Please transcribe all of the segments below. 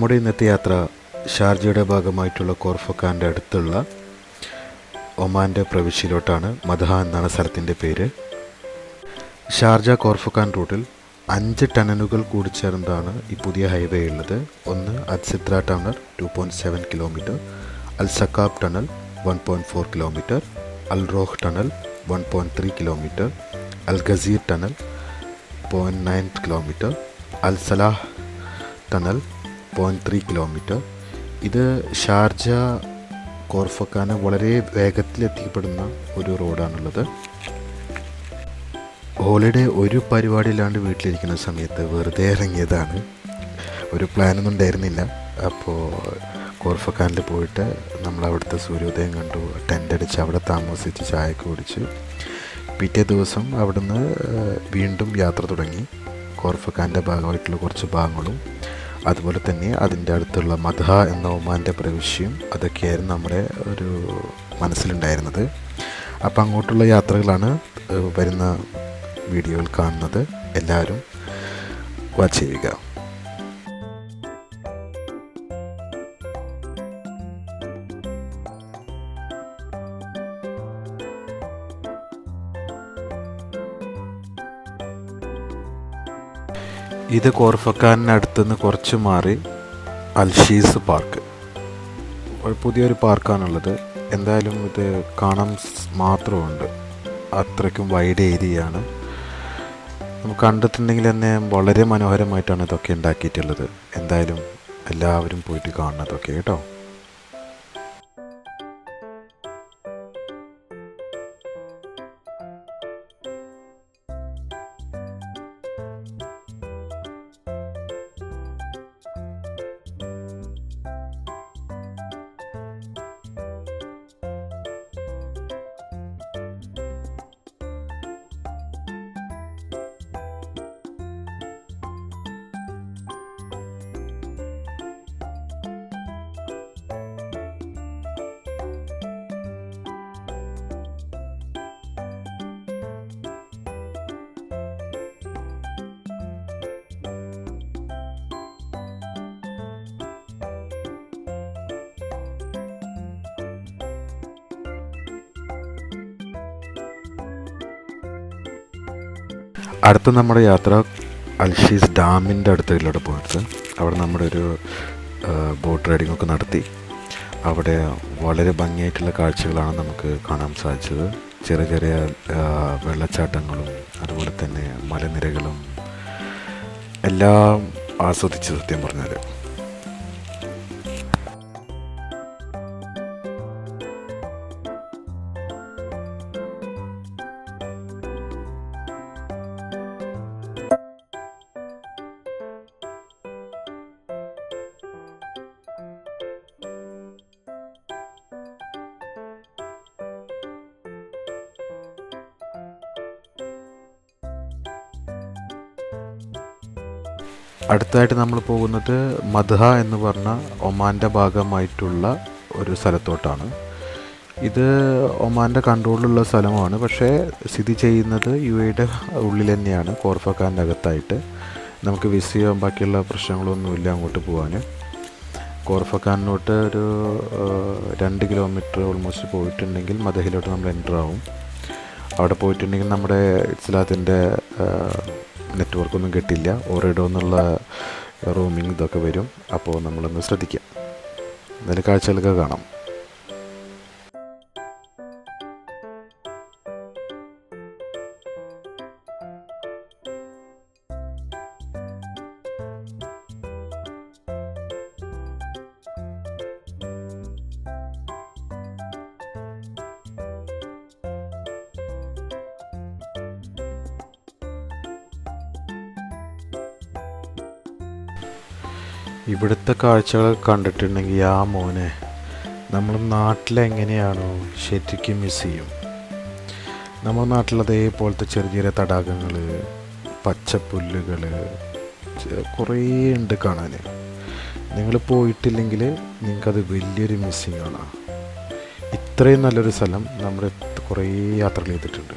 നമ്മുടെ ഇന്നത്തെ യാത്ര ഷാർജയുടെ ഭാഗമായിട്ടുള്ള കോർഫക്കാന്റെ അടുത്തുള്ള ഒമാന്റെ പ്രവിശ്യയിലോട്ടാണ്. മധഹ എന്നാണ് സ്ഥലത്തിന്റെ പേര്. ഷാർജ കോർഫക്കാൻ റൂട്ടിൽ അഞ്ച് ടണലുകൾ കൂടി ചേർന്നതാണ് ഈ പുതിയ ഹൈവേ ഉള്ളത്. ഒന്ന് അത്സിദ്ര tunnel two point seven kilometre Al Saqab tunnel one point four kilometre Al Rawdah tunnel one point three kilometre Al Ghazir tunnel point nine kilometre Al Salah tunnel point three kilometre ഇത് Sharjah കോർഫക്കാന വളരെ വേഗത്തിൽ എത്തിപ്പെടുന്ന ഒരു റോഡാണുള്ളത്. Holiday ഒരു പരിപാടിയില്ലാണ്ട് വീട്ടിലിരിക്കുന്ന സമയത്ത് വെറുതെ ഇറങ്ങിയതാണ്. ഒരു പ്ലാനൊന്നും ഉണ്ടായിരുന്നില്ല. അപ്പോൾ കോർഫക്കാനിൽ പോയിട്ട് നമ്മൾ അവിടുത്തെ സൂര്യോദയം കണ്ടു. ടെന്റ് അടിച്ച് അവിടെ താമസിച്ച് ചായ കുടിച്ച്. പിറ്റേ ദിവസം അവിടുന്ന് വീണ്ടും യാത്ര തുടങ്ങി. കോർഫക്കാന്റെ ഭാഗമായിട്ടുള്ള കുറച്ച് ഭാഗങ്ങളും അതുപോലെ തന്നെ അതിന്റെ അടുത്തുള്ള മധ എന്ന ഒമാന്റെ പ്രവിശ്യം അതൊക്കെയായിരുന്നു നമ്മുടെ ഒരു മനസ്സിലുണ്ടായിരുന്നത്. അപ്പോൾ അങ്ങോട്ടുള്ള യാത്രകളാണ് വരുന്ന വീഡിയോയിൽ കാണുന്നത്. എല്ലാവരും വാച്ച് ചെയ്യുക. ഇത് കോർഫക്കാനടുത്തുനിന്ന് കുറച്ച് മാറി അൽഷീസ് പാർക്ക്. പുതിയൊരു പാർക്കാണുള്ളത്. എന്തായാലും ഇത് കാണാൻ മാത്രമുണ്ട്. അത്രയ്ക്കും വൈഡ് ഏരിയയാണ്. നമുക്ക് കണ്ടിട്ടുണ്ടെങ്കിൽ തന്നെ വളരെ മനോഹരമായിട്ടാണ് ഇതൊക്കെ ഉണ്ടാക്കിയിട്ടുള്ളത്. എന്തായാലും എല്ലാവരും പോയിട്ട് കാണുന്നതൊക്കെ കേട്ടോ? അടുത്ത നമ്മുടെ യാത്ര അൽഷീസ് ഡാമിന്റെ അടുത്തേക്കിലൂടെ പോയിട്ട് അവിടെ നമ്മുടെ ഒരു ബോട്ട് റൈഡിംഗ് ഒക്കെ നടത്തി. അവിടെ വളരെ ഭംഗിയായിട്ടുള്ള കാഴ്ചകളാണ് നമുക്ക് കാണാൻ സാധിച്ചത്. ചെറിയ ചെറിയ വെള്ളച്ചാട്ടങ്ങളും അതുപോലെ തന്നെ മലനിരകളും എല്ലാം ആസ്വദിച്ച് സത്യം പറഞ്ഞാൽ അടുത്തായിട്ട് നമ്മൾ പോകുന്നത് മദ്ഹ എന്ന് പറഞ്ഞ ഒമാന്റെ ഭാഗമായിട്ടുള്ള ഒരു സ്ഥലത്തോട്ടാണ്. ഇത് ഒമാന്റെ കൺട്രോളിലുള്ള സ്ഥലമാണ്. പക്ഷേ സ്ഥിതി ചെയ്യുന്നത് യു എയുടെ ഉള്ളിൽ തന്നെയാണ് കോർഫക്കാന്റെ അകത്തായിട്ട്. നമുക്ക് വിസയോ ബാക്കിയുള്ള പ്രശ്നങ്ങളൊന്നുമില്ല അങ്ങോട്ട് പോകാൻ കോർഫക്കാനിലോട്ട് ഒരു രണ്ട് കിലോമീറ്റർ ഓൾമോസ്റ്റ് പോയിട്ടുണ്ടെങ്കിൽ മദഹിലോട്ട് നമ്മൾ എന്റർ ആവും അവിടെ പോയിട്ടുണ്ടെങ്കിൽ നമ്മുടെ ഇസ്ലാത്തിന്റെ നെറ്റ്വർക്കൊന്നും കിട്ടില്ല. ഓറിഡോ എന്നുള്ള റൂമിങ് ഇതൊക്കെ വരും. അപ്പോൾ നമ്മളൊന്ന് ശ്രദ്ധിക്കാം. എന്തായാലും കാഴ്ചകളൊക്കെ കാണാം. ഇവിടുത്തെ കാഴ്ചകൾ കണ്ടിട്ടുണ്ടെങ്കിൽ ആ മോനെ നമ്മൾ നാട്ടിലെങ്ങനെയാണോ ശരിക്കും മിസ് ചെയ്യും. നമ്മുടെ നാട്ടിൽ അതേപോലത്തെ ചെറിയ ചെറിയ തടാകങ്ങൾ പച്ചപ്പുല്ലുകൾ കുറേ ഉണ്ട് കാണാൻ. നിങ്ങൾ പോയിട്ടില്ലെങ്കിൽ നിങ്ങൾക്കത് വലിയൊരു മിസ്സിങ് ആണ് ഇത്രയും നല്ലൊരു സ്ഥലം നമ്മൾ കുറേ യാത്രകൾ ചെയ്തിട്ടുണ്ട്.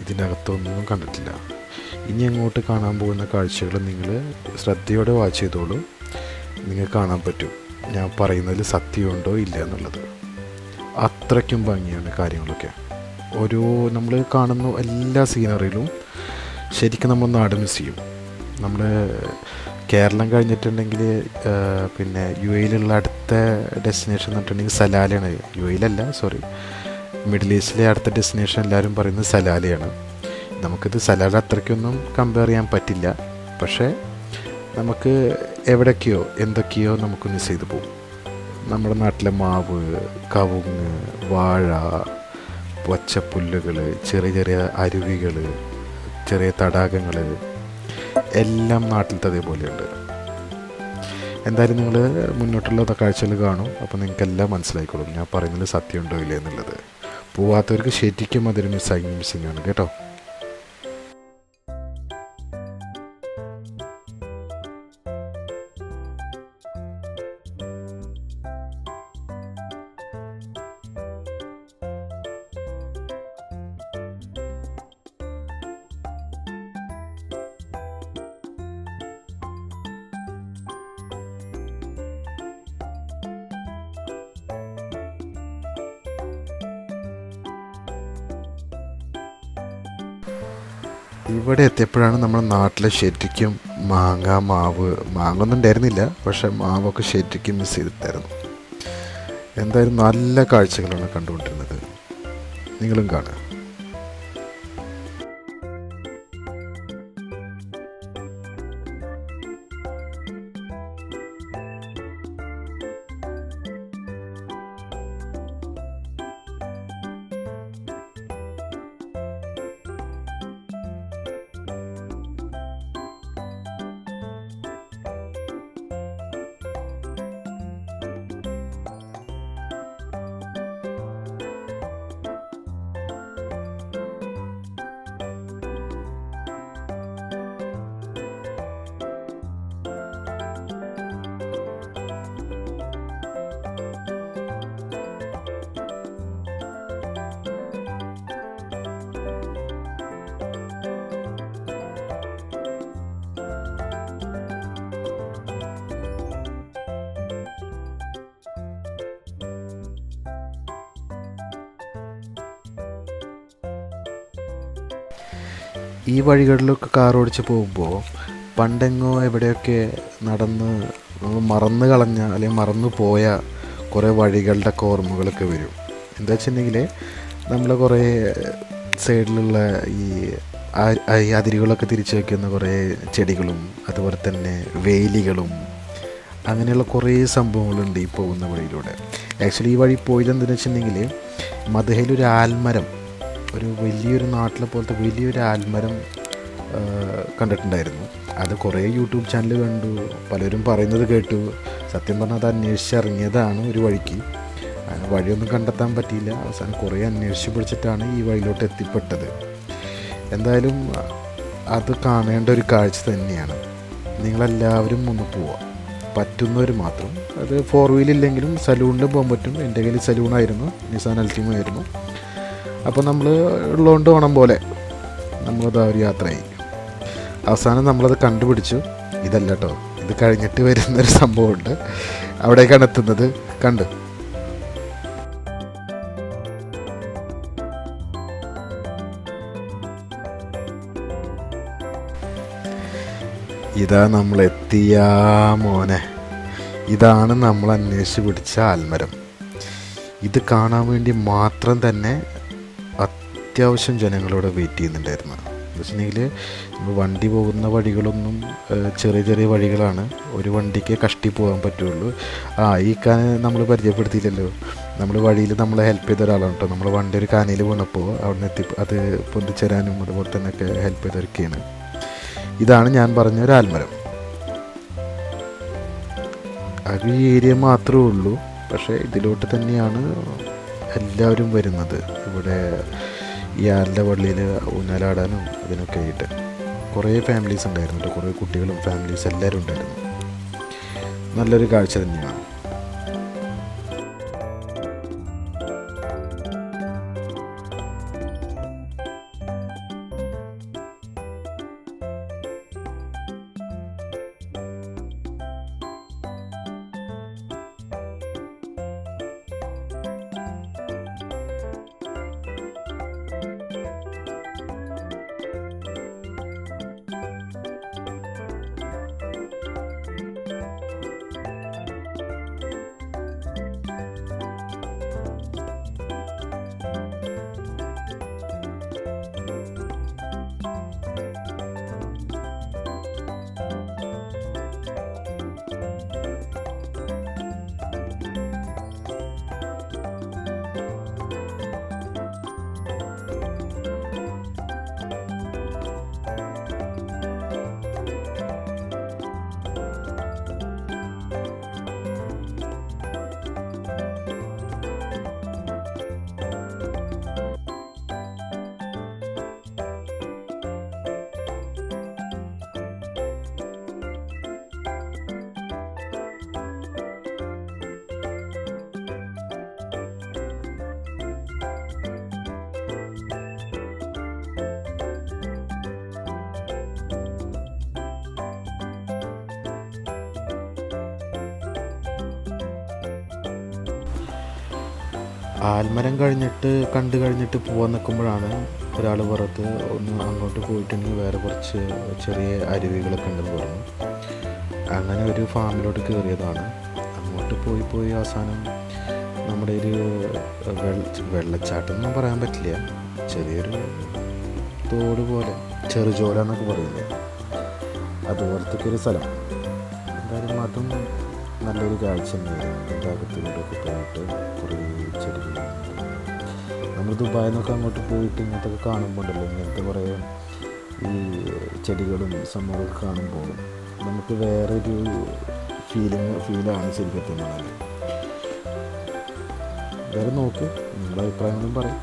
ഇതിനകത്തൊന്നും കണ്ടിട്ടില്ല. ഇനി അങ്ങോട്ട് കാണാൻ പോകുന്ന കാഴ്ചകൾ നിങ്ങൾ ശ്രദ്ധയോടെ വാച്ച് ചെയ്തോളൂ. നിങ്ങൾക്ക് കാണാൻ പറ്റും. ഞാൻ പറയുന്നതിൽ സത്യമുണ്ടോ ഇല്ല എന്നുള്ളത്. അത്രയ്ക്കും ഭംഗിയാണ് കാര്യങ്ങളൊക്കെ. ഓരോ നമ്മൾ കാണുന്ന എല്ലാ സീനറിയിലും ശരിക്കും നമ്മൾ നാട് മിസ് ചെയ്യും. നമ്മൾ കേരളം കഴിഞ്ഞിട്ടുണ്ടെങ്കിൽ പിന്നെ യു എയിലുള്ള അടുത്ത ഡെസ്റ്റിനേഷൻ എന്ന് പറഞ്ഞിട്ടുണ്ടെങ്കിൽ സലാലയാണ്. യു എയിലല്ല സോറി മിഡിൽ ഈസ്റ്റിലെ അടുത്ത ഡെസ്റ്റിനേഷൻ എല്ലാവരും പറയുന്നത് സലാലയാണ്. നമുക്കിത് സലാല അത്രയ്ക്കൊന്നും കമ്പയർ ചെയ്യാൻ പറ്റില്ല. പക്ഷേ നമുക്ക് എവിടേക്കെയോ എന്തൊക്കെയോ നമുക്ക് മിസ് ചെയ്തു പോകും. നമ്മുടെ നാട്ടിലെ മാവ് കവുങ്ങ് വാഴ പച്ചപ്പുല്ലുകൾ ചെറിയ ചെറിയ അരുവികൾ ചെറിയ തടാകങ്ങൾ എല്ലാം നാട്ടിലത്തെ അതേപോലെയുണ്ട്. എന്തായാലും നിങ്ങൾ മുന്നോട്ടുള്ള കാഴ്ചകൾ കാണും. അപ്പോൾ നിങ്ങൾക്ക് എല്ലാം മനസ്സിലായിക്കോളും. ഞാൻ പറയുന്നതിൽ സത്യമുണ്ടോ ഇല്ലേ എന്നുള്ളത്. പോവാത്തവർക്ക് ശരിക്കും അതൊരു മിസ്സായി മിസ്സിങ് ആണ് കേട്ടോ? ഇവിടെ എത്തിയപ്പോഴാണ് നമ്മുടെ നാട്ടിലെ ശരിക്കും മാങ്ങ മാവ് മാങ്ങ ഒന്നും ഉണ്ടായിരുന്നില്ല. പക്ഷേ മാവൊക്കെ ശരിക്കും മിസ് ചെയ്തിട്ടായിരുന്നു. എന്തായാലും നല്ല കാഴ്ചകളാണ് കണ്ടുകൊണ്ടിരുന്നത്. നിങ്ങളും കാണുക. ഈ വഴികളിലൊക്കെ കാർ ഓടിച്ച് പോകുമ്പോൾ പണ്ടെങ്ങോ എവിടെയൊക്കെ നടന്ന് മറന്നു കളഞ്ഞ അല്ലെങ്കിൽ മറന്നു പോയ കുറേ വഴികളുടെ ഒക്കെ ഓർമ്മകളൊക്കെ വരും. എന്താ വെച്ചിട്ടുണ്ടെങ്കിൽ നമ്മൾ കുറേ സൈഡിലുള്ള ഈ അതിരുകളൊക്കെ തിരിച്ചു വയ്ക്കുന്ന കുറേ ചെടികളും അതുപോലെ തന്നെ വേലികളും അങ്ങനെയുള്ള കുറേ സംഭവങ്ങളുണ്ട് ഈ പോകുന്ന വഴിയിലൂടെ. ആക്ച്വലി ഈ വഴി പോയത് എന്തെന്ന് വെച്ചിട്ടുണ്ടെങ്കിൽ ഒരു ആൽമരം ഒരു വലിയൊരു നാട്ടിലെ പോലത്തെ വലിയൊരു ആൽമരം കണ്ടിട്ടുണ്ടായിരുന്നു. അത് കുറേ യൂട്യൂബ് ചാനൽ കണ്ടു. പലരും പറയുന്നത് കേട്ടു. സത്യം പറഞ്ഞാൽ അത് അന്വേഷിച്ചിറങ്ങിയതാണ് ഒരു വഴിക്ക്. അങ്ങനെ വഴിയൊന്നും കണ്ടെത്താൻ പറ്റിയില്ല. അവസാനം കുറേ അന്വേഷിച്ച് പിടിച്ചിട്ടാണ് ഈ വഴിയിലോട്ട് എത്തിപ്പെട്ടത്. എന്തായാലും അത് കാണേണ്ട ഒരു കാഴ്ച തന്നെയാണ്. നിങ്ങളെല്ലാവരും ഒന്ന് പോവാം. പറ്റുന്നവർ മാത്രം. അത് ഫോർ വീലില്ലെങ്കിലും സലൂണിൽ പോകാൻ പറ്റും. എന്റെ കയ്യിൽ സലൂണായിരുന്നു. നിസാൻ അൽറ്റിമ ആയിരുന്നു അപ്പോൾ നമ്മൾ ഉള്ളതുകൊണ്ട് ഓണം പോലെ. നമ്മളത് ഒരു യാത്രയായി. അവസാനം നമ്മളത് കണ്ടുപിടിച്ചു. ഇതല്ല കേട്ടോ ഇത് കഴിഞ്ഞിട്ട് വരുന്നൊരു സംഭവമുണ്ട്. അവിടേക്കാണ് എത്തുന്നത്. കണ്ട്. ഇതാ നമ്മൾ എത്തിയ മോനെ. ഇതാണ് നമ്മൾ അന്വേഷിച്ച് പിടിച്ച ആൽമരം. ഇത് കാണാൻ വേണ്ടി മാത്രം തന്നെ അത്യാവശ്യം ജനങ്ങളോട് വെയിറ്റ് ചെയ്യുന്നുണ്ടായിരുന്നു. എന്ന് വെച്ചിട്ടുണ്ടെങ്കിൽ നമ്മൾ വണ്ടി പോകുന്ന വഴികളൊന്നും ചെറിയ ചെറിയ വഴികളാണ്. ഒരു വണ്ടിക്ക് കഷ്ടി പോകാൻ പറ്റുള്ളൂ. ആ ഈ കാന നമ്മൾ പരിചയപ്പെടുത്തിയില്ലല്ലോ. നമ്മൾ വഴിയിൽ നമ്മളെ ഹെൽപ്പ് ചെയ്ത ഒരാളാണ് കേട്ടോ നമ്മൾ വണ്ടി ഒരു കാനയിൽ വീണപ്പോൾ അവിടെ നിന്ന് എത്തി അത് പൊന്തിച്ചേരാനും അതുപോലെ തന്നെ ഒക്കെ ഹെൽപ്പ് ചെയ്തൊക്കെയാണ് ഇതാണ് ഞാൻ പറഞ്ഞ ഒരു ആൽമരം. അത് ഈ ഏരിയ മാത്രമേ ഉള്ളൂ. പക്ഷേ ഇതിലോട്ട് തന്നെയാണ് എല്ലാവരും വരുന്നത്. ഇവിടെ ഈ ആലിന്റെ പള്ളിയിൽ ഊഞ്ഞാലാടാനും അതിനൊക്കെ ആയിട്ട് കുറേ ഫാമിലീസ് ഉണ്ടായിരുന്നു കുറേ കുട്ടികളും ഫാമിലീസ് എല്ലാവരും ഉണ്ടായിരുന്നു. നല്ലൊരു കാഴ്ച തന്നെയാണ്. ആൽമരം കഴിഞ്ഞിട്ട് കണ്ടു കഴിഞ്ഞിട്ട് പോകാൻ നിൽക്കുമ്പോഴാണ് ഒരാൾ പുറത്ത് ഒന്ന് അങ്ങോട്ട് പോയിട്ടുണ്ടെങ്കിൽ വേറെ കുറച്ച് ചെറിയ അരുവികളൊക്കെ ഉണ്ടെന്ന് പറഞ്ഞു അങ്ങനെ ഒരു ഫാമിലോട്ട് കയറിയതാണ്. അങ്ങോട്ട് പോയി പോയി അവസാനം നമ്മുടെ ഒരു വെള്ള വെള്ളച്ചാട്ടം ഒന്നും പറയാൻ പറ്റില്ല. ചെറിയൊരു തോട് പോലെ ചെറുചോല എന്നൊക്കെ പറയുന്നത്. അതുപോലത്തെ ഒരു സ്ഥലം. എന്തായാലും അതും നല്ലൊരു കാഴ്ച തന്നെയായിരുന്നു അകത്തിലൂടെയൊക്കെ പോയിട്ട് കുറേ ചെടികളുണ്ട് നമ്മൾ ദുബായിൽ നിന്നൊക്കെ അങ്ങോട്ട് പോയിട്ട് ഇങ്ങനത്തൊക്കെ കാണുമ്പോൾ ഉണ്ടല്ലോ ഇങ്ങനത്തെ കുറേ ഈ ചെടികളും സംഭവമൊക്കെ കാണുമ്പോൾ നമുക്ക് വേറൊരു ഫീലിങ് ഫീലാണ് ശരിക്കും പറഞ്ഞാൽ വേറെ നോക്ക് നിങ്ങളുടെ അഭിപ്രായങ്ങളും പറയും.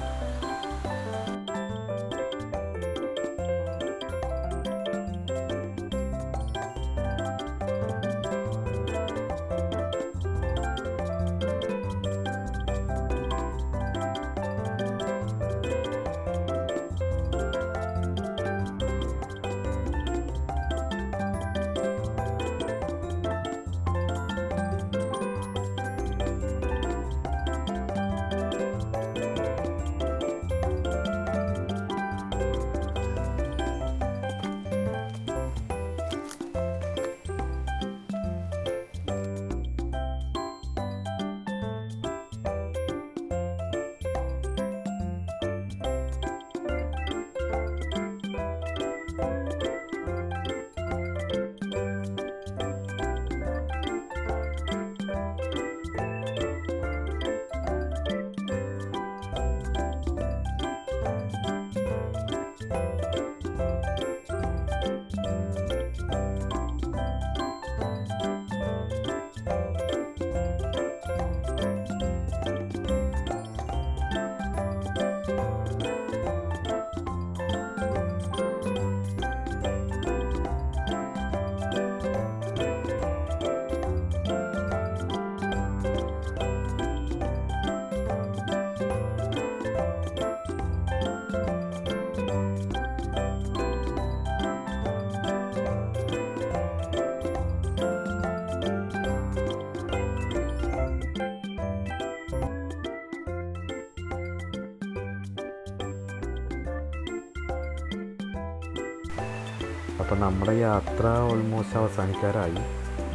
അപ്പം നമ്മുടെ യാത്ര ഓൾമോസ്റ്റ് അവസാനിക്കാറായി.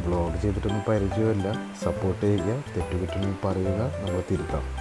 ബ്ലോഗ് ചെയ്തിട്ടൊന്നും പരിചയമില്ല. സപ്പോർട്ട് ചെയ്യുക. തെറ്റുകുറ്റൊന്നും പറയുക. നമ്മൾ തിരുത്താം.